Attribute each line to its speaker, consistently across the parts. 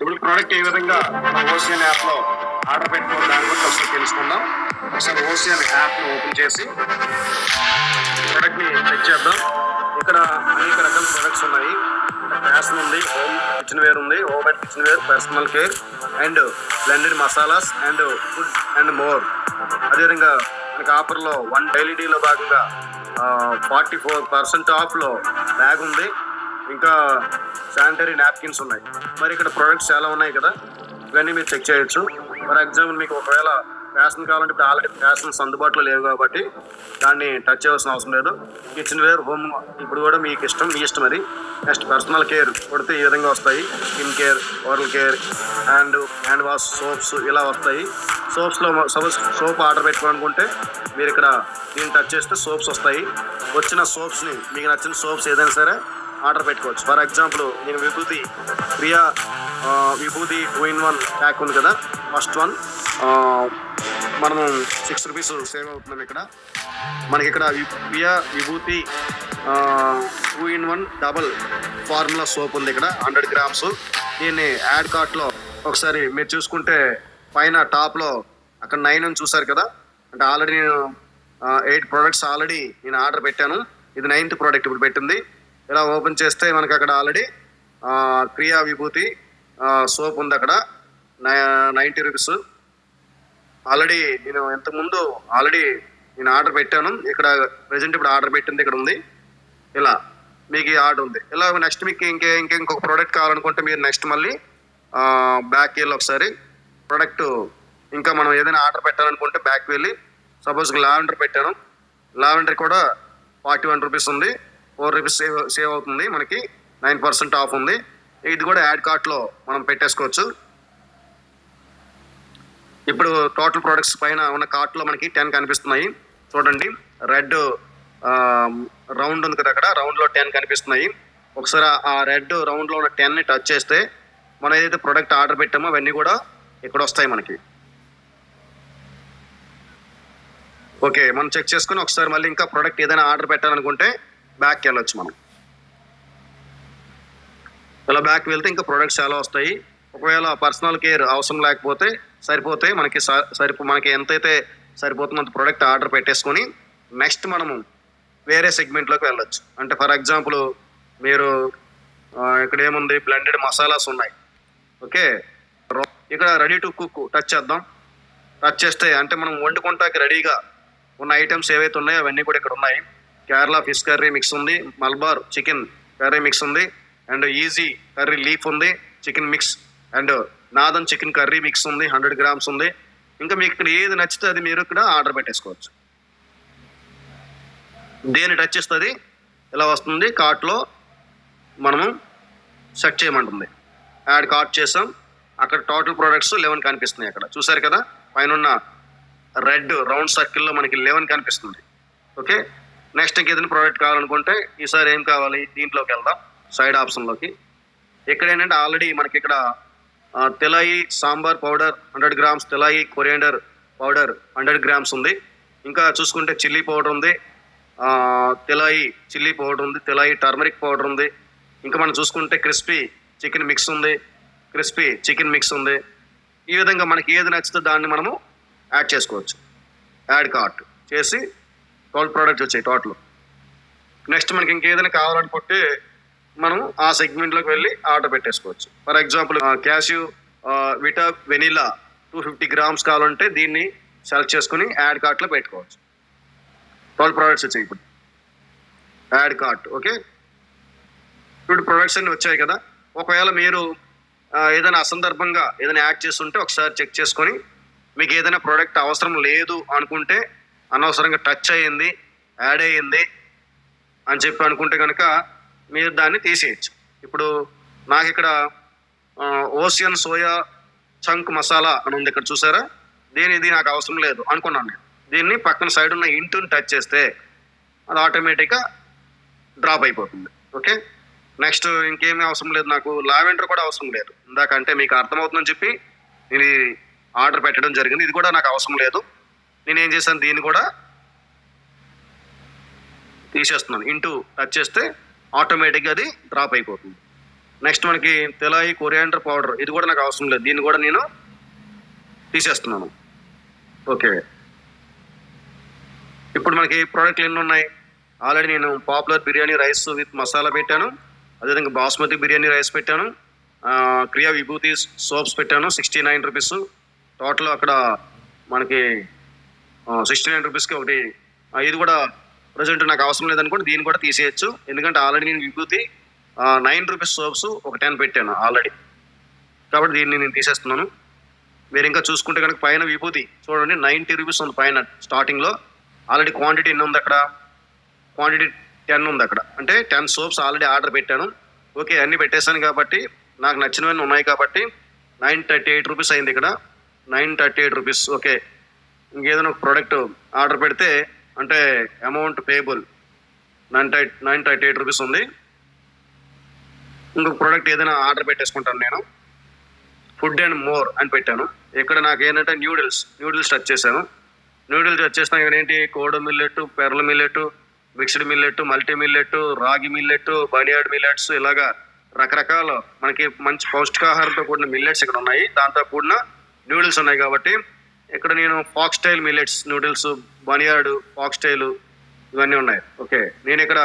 Speaker 1: ఇప్పుడు ప్రోడక్ట్ ఏ విధంగా మన ఓసియన్ యాప్లో ఆర్డర్ పెట్టుకున్న దాని గురించి ఒకసారి తెలుసుకుందాం. ఒకసారి ఓసియన్ యాప్ని ఓపెన్ చేసి ప్రోడక్ట్ని చెక్ చేద్దాం. ఇక్కడ అనేక రకాల ప్రొడక్ట్స్ ఉన్నాయి. ఫ్యాషన్ ఉంది హోమ్ కిచెన్ వేర్ ఉంది home and kitchen wear personal care and blended masalas and food and more అదేవిధంగా మనకి ఆఫర్లో వన్ ఎల్ఈడిలో భాగంగా ఫార్టీ ఫోర్ పర్సెంట్ ఆఫ్లో బ్యాగ్ ఉంది. ఇంకా శానిటరీ నాప్కిన్స్ ఉన్నాయి. మరి ఇక్కడ ప్రొడక్ట్స్ చాలా ఉన్నాయి కదా? ఇవన్నీ మీరు చెక్ చేయొచ్చు. ఫర్ ఎగ్జాంపుల్ మీకు ఒకవేళ ఫ్యాషన్ కావాలంటే ఇప్పుడు ఆల్రెడీ ఫ్యాషన్స్ అందుబాటులో లేవు కాబట్టి దాన్ని టచ్ చేయాల్సిన అవసరం లేదు. కిచెన్ వేర్ హోమ్ ఇప్పుడు కూడా మీకు ఇష్టం మీ ఇష్టం అది. నెక్స్ట్ పర్సనల్ కేర్ కొడితే ఈ విధంగా వస్తాయి. Skin care oral care hand hand wash soaps ఇలా వస్తాయి. సోప్స్లో సపోజ్ సోప్ ఆర్డర్ పెట్టుకోవాలనుకుంటే మీరు ఇక్కడ దీన్ని టచ్ చేస్తే సోప్స్ వస్తాయి. వచ్చిన సోప్స్ని మీకు నచ్చిన సోప్స్ ఏదైనా సరే ఆర్డర్ పెట్టుకోవచ్చు. ఫర్ ఎగ్జాంపుల్ నేను విభూతి Priya Vibhuti two in one pack ఉంది కదా ఫస్ట్ వన్. మనము సిక్స్ రూపీస్ సేవ్ అవుతున్నాం ఇక్కడ. మనకి ఇక్కడ వి- Priya Vibhuti two in one double formula soap ఉంది ఇక్కడ హండ్రెడ్ గ్రామ్స్. దీన్ని యాడ్ కార్ట్లో ఒకసారి మీరు చూసుకుంటే పైన టాప్లో అక్కడ నైన్ అని చూసారు కదా అంటే ఆల్రెడీ నేను ఎయిట్ ప్రోడక్ట్స్ ఆల్రెడీ నేను ఆర్డర్ పెట్టాను. ఇది నైన్త్ ప్రోడక్ట్ ఇప్పుడు పెట్టింది. ఇలా ఓపెన్ చేస్తే మనకి అక్కడ ఆల్రెడీ క్రియా విభూతి సోప్ ఉంది అక్కడ. Ninety rupees. ఆల్రెడీ నేను ఇంతకుముందు ఆల్రెడీ నేను ఆర్డర్ పెట్టాను. ఇక్కడ ప్రజెంట్ ఇప్పుడు ఆర్డర్ పెట్టింది ఇక్కడ ఉంది. ఇలా మీకు ఈ ఆర్డర్ ఉంది. ఇలా నెక్స్ట్ మీకు ఇంకే ఇంకే ఇంకొక ప్రోడక్ట్ కావాలనుకుంటే మీరు నెక్స్ట్ మళ్ళీ బ్యాక్ వెళ్ళి ఒకసారి ప్రోడక్ట్ ఇంకా మనం ఏదైనా ఆర్డర్ పెట్టాలనుకుంటే బ్యాక్ వెళ్ళి సపోజ్ లావెండర్ పెట్టాను. లావెండర్ కూడా ఫార్టీ వన్ రూపీస్ ఉంది. ఫోర్ రూపీస్ సేవ్ సేవ్ అవుతుంది. మనకి నైన్ పర్సెంట్ ఆఫ్ ఉంది. ఇది కూడా యాడ్ కార్ట్లో మనం పెట్టేసుకోవచ్చు. ఇప్పుడు టోటల్ ప్రోడక్ట్స్ పైన ఉన్న కార్ట్లో మనకి టెన్ కనిపిస్తున్నాయి. చూడండి. రెడ్ రౌండ్ ఉంది కదా అక్కడ. రౌండ్లో టెన్ కనిపిస్తున్నాయి. ఒకసారి ఆ- రెడ్ రౌండ్లో ఉన్న టెన్ని టచ్ చేస్తే మనం ఏదైతే ప్రోడక్ట్ ఆర్డర్ పెట్టామో అవన్నీ కూడా ఇక్కడ వస్తాయి మనకి. ఓకే. మనం చెక్ చేసుకుని ఒకసారి మళ్ళీ ఇంకా ప్రోడక్ట్ ఏదైనా ఆర్డర్ పెట్టాలనుకుంటే బ్యాక్కి వెళ్ళొచ్చు మనం. ఇలా బ్యాక్ వెళ్తే ఇంకా ప్రొడక్ట్స్ చాలా వస్తాయి. ఒకవేళ పర్సనల్ కేర్ అవసరం లేకపోతే సరిపోతే మనకి స- సరిపో మనకి ఎంతైతే సరిపోతుందో అంత ప్రొడక్ట్ ఆర్డర్ పెట్టేసుకొని నెక్స్ట్ మనము వేరే సెగ్మెంట్లోకి వెళ్ళొచ్చు. అంటే ఫర్ ఎగ్జాంపుల్ మీరు ఇక్కడ ఏముంది? బ్లెండెడ్ మసాలాస్ ఉన్నాయి. ఓకే రో- ఇక్కడ రెడీ టు కుక్ టచ్ చేద్దాం. టచ్ చేస్తే అంటే మనం వండుకుంటాకి రెడీగా ఉన్న ఐటమ్స్ ఏవైతే ఉన్నాయో అవన్నీ కూడా ఇక్కడ ఉన్నాయి. కేరళ ఫిష్ కర్రీ మిక్స్ ఉంది మల్బార్ చికెన్ కర్రీ మిక్స్ ఉంది అండ్ ఈజీ కర్రీ లీఫ్ ఉంది chicken mix and nadan chicken curry mix ఉంది హండ్రెడ్ గ్రామ్స్ ఉంది. ఇంకా మీకు ఇక్కడ ఏది నచ్చితే అది మీరు ఇక్కడ ఆర్డర్ పెట్టేసుకోవచ్చు. దేని టచ్ చేస్తుంది? ఇలా వస్తుంది? కార్ట్లో మనము సెట్ చేయమంటుంది. యాడ్ కార్ట్ చేసాం. అక్కడ టోటల్ ప్రోడక్ట్స్ లెవెన్ కనిపిస్తున్నాయి అక్కడ. చూసారు కదా? పైన ఉన్న రెడ్ రౌండ్ సర్కిల్లో మనకి లెవెన్ కనిపిస్తుంది. ఓకే? నెక్స్ట్ ఇంకేదైనా ప్రోడక్ట్ కావాలనుకుంటే ఈసారి ఏం కావాలి? దీంట్లోకి వెళ్దాం. సైడ్ ఆప్షన్లోకి ఇక్కడ ఏంటంటే ఆల్రెడీ మనకి ఇక్కడ తెలాయి సాంబార్ పౌడర్ హండ్రెడ్ గ్రామ్స్ తెలాయి కొరియాండర్ పౌడర్ హండ్రెడ్ గ్రామ్స్ ఉంది. ఇంకా చూసుకుంటే చిల్లీ పౌడర్ ఉంది. తెలాయి చిల్లీ పౌడర్ ఉంది తెలాయి టర్మరిక్ పౌడర్ ఉంది. ఇంకా మనం చూసుకుంటే క్రిస్పీ చికెన్ మిక్స్ ఉంది. క్రిస్పీ చికెన్ మిక్స్ ఉంది. ఈ విధంగా మనకి ఏది నచ్చితే దాన్ని మనము యాడ్ చేసుకోవచ్చు. యాడ్ కార్ట్ చేసి ట్వెల్వ్ ప్రోడక్ట్స్ వచ్చాయి టోటల్ నెక్స్ట్ మనకి ఇంకేదైనా కావాలనుకుంటే మనం ఆ సెగ్మెంట్లోకి వెళ్ళి ఆర్డర్ పెట్టేసుకోవచ్చు. For example cashew Vita vanilla two fifty grams కావాలంటే దీన్ని సెలెక్ట్ చేసుకుని యాడ్ కార్ట్లో పెట్టుకోవచ్చు. ట్వెల్వ్ ప్రోడక్ట్స్ వచ్చాయి ఇప్పుడు. యాడ్ కార్ట్ ఓకే ఇప్పుడు ప్రొడక్ట్స్ అన్ని వచ్చాయి కదా. ఒకవేళ మీరు ఏదైనా అసందర్భంగా ఏదైనా యాడ్ చేస్తుంటే ఒకసారి చెక్ చేసుకొని మీకు ఏదైనా ప్రోడక్ట్ అవసరం లేదు అనుకుంటే అనవసరంగా టచ్ అయ్యింది యాడ్ అయ్యింది అని చెప్పి అనుకుంటే కనుక మీరు దాన్ని తీసేయచ్చు. ఇప్పుడు నాకు ఇక్కడ ఓసియన్ సోయా చంక్ మసాలా అని ఉంది ఇక్కడ చూసారా? దీని ఇది నాకు అవసరం లేదు అనుకున్నాను నేను. దీన్ని పక్కన సైడ్ ఉన్న ఇంటుని టచ్ చేస్తే అది ఆటోమేటిక్గా డ్రాప్ అయిపోతుంది. ఓకే? నెక్స్ట్ ఇంకేమీ అవసరం లేదు నాకు. లావెండర్ కూడా అవసరం లేదు. ఇందాక అంటే మీకు అర్థమవుతుందని చెప్పి నేను ఆర్డర్ పెట్టడం జరిగింది. ఇది కూడా నాకు అవసరం లేదు. నేను ఏం చేశాను? దీన్ని కూడా తీసేస్తున్నాను. ఇంటూ టచ్ చేస్తే ఆటోమేటిక్గా అది డ్రాప్ అయిపోతుంది. నెక్స్ట్ మనకి తెలాయి కొరియాండర్ పౌడర్ ఇది కూడా నాకు అవసరం లేదు. దీన్ని కూడా నేను తీసేస్తున్నాను. ఓకే. ఇప్పుడు మనకి ప్రోడక్ట్లు ఎన్ని ఉన్నాయి? ఆల్రెడీ నేను popular biryani rice with masala పెట్టాను. అదేవిధంగా బాస్మతి బిర్యానీ రైస్ పెట్టాను. క్రియా విభూతి సోప్స్ పెట్టాను. సిక్స్టీ నైన్ రూపీస్ టోటల్ అక్కడ మనకి సిక్స్టీ నైన్ రూపీస్కి ఒకటి. ఇది కూడా ప్రజెంట్ నాకు అవసరం లేదనుకోండి దీన్ని కూడా తీసేయచ్చు. ఎందుకంటే ఆల్రెడీ నేను విభూతి నైన్ రూపీస్ సోప్స్ ఒక టెన్ పెట్టాను ఆల్రెడీ కాబట్టి దీన్ని నేను తీసేస్తున్నాను. మీరు ఇంకా చూసుకుంటే కనుక పైన విభూతి చూడండి నైంటీ రూపీస్ ఉంది పైన స్టార్టింగ్లో ఆల్రెడీ క్వాంటిటీ ఎన్ని ఉంది అక్కడ? క్వాంటిటీ టెన్ ఉంది అక్కడ. అంటే టెన్ సోప్స్ ఆల్రెడీ ఆర్డర్ పెట్టాను. ఓకే అన్నీ పెట్టేశాను కాబట్టి నాకు నచ్చినవన్నీ ఉన్నాయి కాబట్టి నైన్ థర్టీ ఎయిట్ రూపీస్ అయింది ఇక్కడ. Nine thirty eight rupees okay. ఇంకేదైనా ఒక ప్రోడక్ట్ ఆర్డర్ పెడితే అంటే amount payable nine thirty nine thirty eight rupees ఉంది. ఇంకొక ప్రోడక్ట్ ఏదైనా ఆర్డర్ పెట్టేసుకుంటాను నేను. ఫుడ్ అండ్ మోర్ అని పెట్టాను. ఇక్కడ నాకు ఏంటంటే న్యూడిల్స్ న్యూడిల్స్ టచ్ చేశాను. న్యూడిల్స్ టచ్ చేసిన ఇక్కడ ఏంటి? Kodo millet pearl millet mixed millet multi millet ragi millet barnyard millets ఇలాగా రకరకాల మనకి మంచి పౌష్టికాహారంతో కూడిన మిల్లెట్స్ ఇక్కడ ఉన్నాయి. దాంతో కూడిన న్యూడిల్స్ ఉన్నాయి కాబట్టి ఇక్కడ నేను folk style millets noodles barnyard folk style ఇవన్నీ ఉన్నాయి. ఓకే నేను ఇక్కడ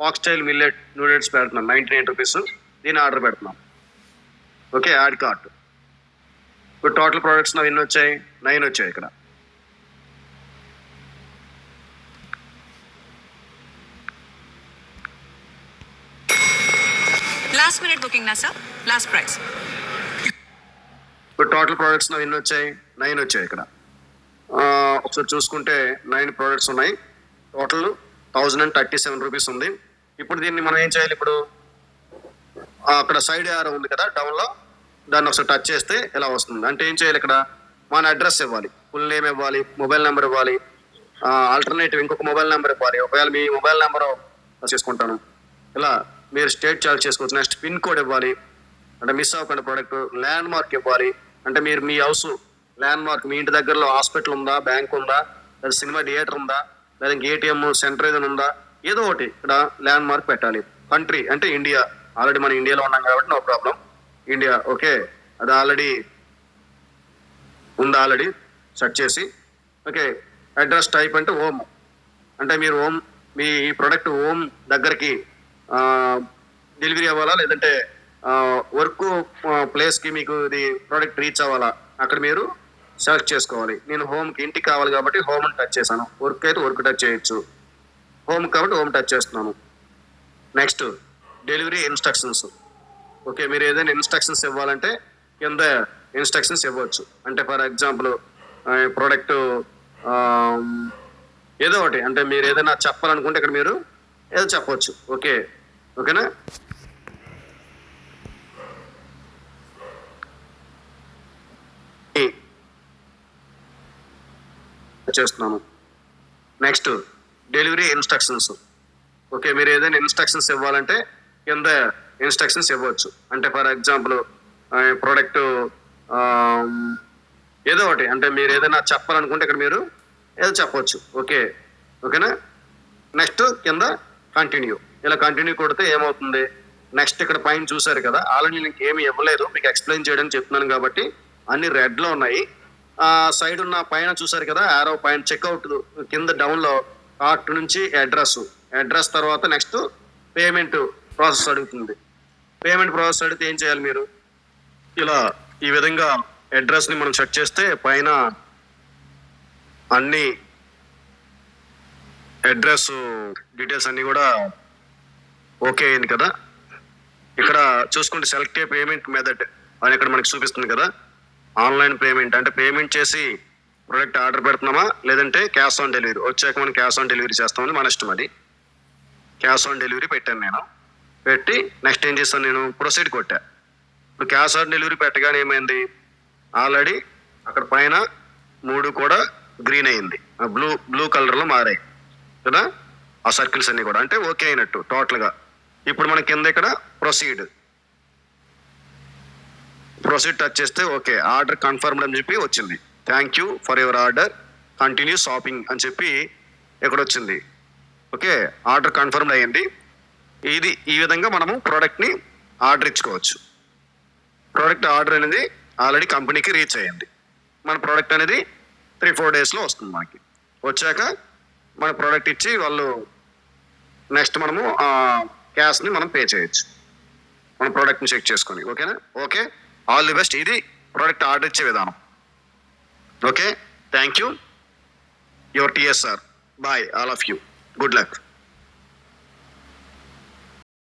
Speaker 1: ఫాక్ స్టైల్ మిల్లెట్ నూడిల్స్ పెడుతున్నాను నైంటీ నైన్ రూపీస్ దీన్ని ఆర్డర్ పెడుతున్నాను ఓకే యాడ్ కార్ట్ ఇప్పుడు టోటల్ ప్రోడక్ట్స్ నావి ఎన్ని వచ్చాయి? నైన్ వచ్చాయి ఇక్కడ.
Speaker 2: లాస్ట్ మినిట్ బుకింగ్ నా సార్ లాస్ట్ ప్రైస్
Speaker 1: ఇప్పుడు టోటల్ ప్రోడక్ట్స్ నావి ఎన్ని వచ్చాయి? నైన్ వచ్చాయి ఇక్కడ. ఒకసారి చూసుకుంటే నైన్ ప్రోడక్ట్స్ ఉన్నాయి. Total thousand and thirty seven rupees ఉంది. ఇప్పుడు దీన్ని మనం ఏం చేయాలి ఇప్పుడు? అక్కడ సైడ్ ఆరో ఉంది కదా డౌన్లో దాన్ని ఒకసారి టచ్ చేస్తే ఎలా వస్తుంది? అంటే ఏం చేయాలి ఇక్కడ? మన అడ్రస్ ఇవ్వాలి. ఫుల్ నేమ్ ఇవ్వాలి మొబైల్ నెంబర్ ఇవ్వాలి ఆల్టర్నేటివ్ ఇంకొక మొబైల్ నెంబర్ ఇవ్వాలి. ఒకవేళ మీ మొబైల్ నెంబర్ చేసుకుంటాను. ఇలా మీరు స్టేట్ చార్జ్ చేసుకోవచ్చు. నెక్స్ట్ పిన్ కోడ్ ఇవ్వాలి. అంటే మిస్ అవ్వకుండా ప్రోడక్ట్ ల్యాండ్ మార్క్ ఇవ్వాలి. అంటే మీరు మీ హౌస్ ల్యాండ్ మార్క్ మీ ఇంటి దగ్గరలో హాస్పిటల్ ఉందా? బ్యాంక్ ఉందా? లేదా సినిమా థియేటర్ ఉందా? లేదా ఏటీఎం సెంటర్ ఏదైనా ఉందా? ఏదో ఒకటి ఇక్కడ ల్యాండ్ మార్క్ పెట్టాలి. కంట్రీ అంటే ఇండియా ఆల్రెడీ మనం ఇండియాలో ఉన్నాం కాబట్టి నో ప్రాబ్లం ఇండియా ఓకే అది ఆల్రెడీ ఉందా ఆల్రెడీ సెట్ చేసి ఓకే అడ్రస్ టైప్ అంటే హోమ్ అంటే మీరు హోమ్ మీ ఈ ప్రోడక్ట్ హోమ్ దగ్గరికి డెలివరీ అవ్వాలా? లేదంటే వర్క్ ప్లేస్కి మీకు ఇది ప్రోడక్ట్ రీచ్ అవ్వాలా? అక్కడ మీరు సెలెక్ట్ చేసుకోవాలి. నేను హోమ్కి ఇంటికి కావాలి కాబట్టి హోమ్ టచ్ చేశాను. వర్క్ అయితే వర్క్ టచ్ చేయొచ్చు. హోమ్ కాబట్టి హోమ్ టచ్ చేస్తున్నాను. నెక్స్ట్ డెలివరీ ఇన్స్ట్రక్షన్స్ ఓకే మీరు ఏదైనా ఇన్స్ట్రక్షన్స్ ఇవ్వాలంటే కింద ఇన్స్ట్రక్షన్స్ ఇవ్వచ్చు. అంటే ఫర్ ఎగ్జాంపుల్ ప్రోడక్ట్ ఏదో ఒకటి. అంటే మీరు ఏదైనా చెప్పాలనుకుంటే ఇక్కడ మీరు ఏదో చెప్పవచ్చు ఓకే ఓకేనా చేస్తున్నాను. నెక్స్ట్ డెలివరీ ఇన్స్ట్రక్షన్స్ ఓకే మీరు ఏదైనా ఇన్స్ట్రక్షన్స్ ఇవ్వాలంటే కింద ఇన్స్ట్రక్షన్స్ ఇవ్వచ్చు. అంటే ఫర్ ఎగ్జాంపుల్ ప్రోడక్ట్ ఏదో ఒకటి. అంటే మీరు ఏదైనా చెప్పాలనుకుంటే ఇక్కడ మీరు ఏదో చెప్పవచ్చు ఓకే ఓకేనా నెక్స్ట్ కింద కంటిన్యూ ఇలా కంటిన్యూ కొడితే ఏమవుతుంది? నెక్స్ట్ ఇక్కడ పైన చూసారు కదా ఆల్రెడీ నేను ఏమి ఇవ్వలేదు. మీకు ఎక్స్ప్లెయిన్ చేయడానికి చెప్తున్నాను కాబట్టి అన్ని రెడ్లో ఉన్నాయి. ఆ సైడ్ ఉన్న పైన చూసారు కదా ఆరో పైన చెక్అవుట్ కింద డౌన్లో కార్ట్ నుంచి అడ్రస్ అడ్రస్ తర్వాత నెక్స్ట్ పేమెంట్ ప్రాసెస్ అడుగుతుంది. పేమెంట్ ప్రాసెస్ అడిగితే ఏం చేయాలి మీరు? ఇలా ఈ విధంగా అడ్రస్ని మనం సెట్ చేస్తే పైన అన్ని అడ్రస్ డీటెయిల్స్ అన్నీ కూడా ఓకే అయింది కదా. ఇక్కడ చూసుకుంటే సెలెక్ట్ పేమెంట్ మెథడ్ అని ఇక్కడ మనకి చూపిస్తుంది కదా. ఆన్లైన్ పేమెంట్ అంటే పేమెంట్ చేసి ప్రొడక్ట్ ఆర్డర్ పెడుతున్నామా? లేదంటే క్యాష్ ఆన్ డెలివరీ వచ్చాక మనం క్యాష్ ఆన్ డెలివరీ చేస్తామని మన ఇష్టం అది. క్యాష్ ఆన్ డెలివరీ పెట్టాను నేను. పెట్టి నెక్స్ట్ ఏం చేస్తాను నేను? ప్రొసీడ్ కొట్టా. ఇప్పుడు క్యాష్ ఆన్ డెలివరీ పెట్టగానే ఏమైంది? ఆల్రెడీ అక్కడ పైన మూడు కూడా గ్రీన్ అయింది. బ్లూ బ్లూ కలర్లో మారాయి. కదా? ఆ సర్కిల్స్ అన్నీ కూడా. అంటే ఓకే అయినట్టు టోటల్గా ఇప్పుడు మన కింద ఇక్కడ ప్రొసీడ్ ప్రొసీడ్ టచ్ చేస్తే ఓకే ఆర్డర్ కన్ఫర్మ్డ్ అని చెప్పి వచ్చింది. Thank you for your order continue shopping అని చెప్పి ఇక్కడ వచ్చింది. ఓకే ఆర్డర్ కన్ఫర్మ్డ్ అయ్యింది. ఇది ఈ విధంగా మనము ప్రోడక్ట్ని ఆర్డర్ ఇచ్చుకోవచ్చు. ప్రోడక్ట్ ఆర్డర్ అనేది ఆల్రెడీ కంపెనీకి రీచ్ అయ్యింది. మన ప్రోడక్ట్ అనేది త్రీ ఫోర్ డేస్లో వస్తుంది మనకి. వచ్చాక మన ప్రోడక్ట్ ఇచ్చి వాళ్ళు నెక్స్ట్ మనము క్యాష్ని మనం పే చేయొచ్చు. మన ప్రోడక్ట్ని చెక్ చేసుకొని. ఓకేనా ఓకే ఆల్ ది బెస్ట్ ఇది ప్రోడక్ట్ ఆర్డర్ ఇచ్చే విధానం. Okay thank you your TSR bye all of you good luck